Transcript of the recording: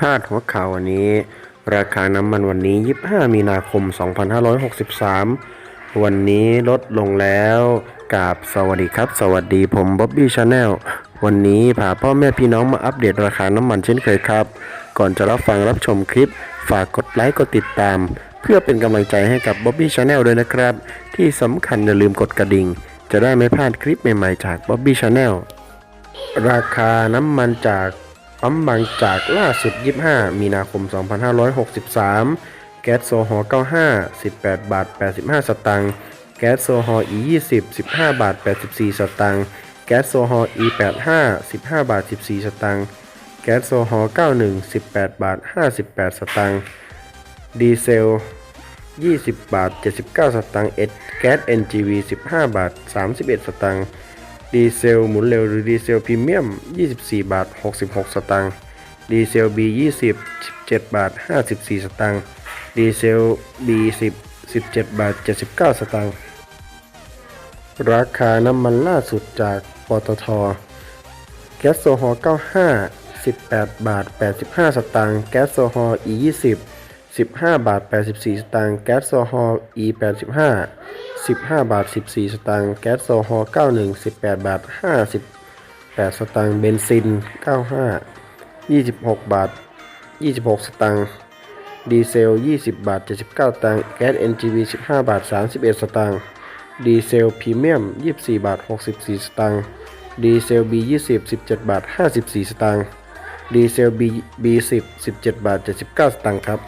พาดหัวข่าววันนี้ ราคาน้ำมันวันนี้ 25 มีนาคม 2563 วันนี้ลดลงแล้วกาบสวัสดีครับ สวัสดีผมบ๊อบบี้ชาแนลวันนี้พาพ่อแม่พี่น้องมาอัปเดตราคาน้ำมันเช่นเคยครับ ก่อนจะรับฟังรับชมคลิป ฝากกดไลค์กดติดตาม เพื่อเป็นกำลังใจให้กับบ๊อบบี้ชาแนลด้วยนะครับ ที่สำคัญอย่าลืมกดกระดิ่ง จะได้ไม่พลาดคลิปใหม่ๆจากบ๊อบบี้ชาแนลราคาน้ำมันจาก ปั๊มบางจากล่าสุด 25 มีนาคม 2563 แก๊สโซฮอล์95 18 บาท 85 สตางค์แก๊สโซฮอล์ E20 15 บาท 84 สตางค์แก๊สโซฮอล์ E85 15 บาท 14 สตางค์แก๊สโซฮอล์91 18 บาท 58 สตางค์ดีเซล 20 บาท 79 สตางค์เอแก๊ส NGV 15 บาท 31 สตางค์ ดีเซลหมุนเร็วหรือดีเซลพรีเมียม 24 บาท 66 สตางค์ ดีเซล B20 17 บาท 54 สตางค์ ดีเซล B10 17 บาท 79 สตางค์ ราคาน้ำมันล่าสุดจากปตท แก๊สโซฮอล์95 18 บาท 85 สตางค์ แก๊สโซฮอล์ E20 15 บาท 84 สตางค์ แก๊สโซฮอล์ E85 15 บาท 14 สตางค์แก๊สโซฮอล์91 18 บาท 58 สตางค์เบนซิน 95 26 บาท 26 สตางค์ดีเซล 20 บาท 79สตางค์แก๊ส NGV 15 บาท 31 สตางค์ดีเซลพรีเมียม 24 บาท 64 สตางค์ดีเซล B20 17 บาท 54 สตางค์ดีเซล B B10 17 บาท 79 สตางค์ครับ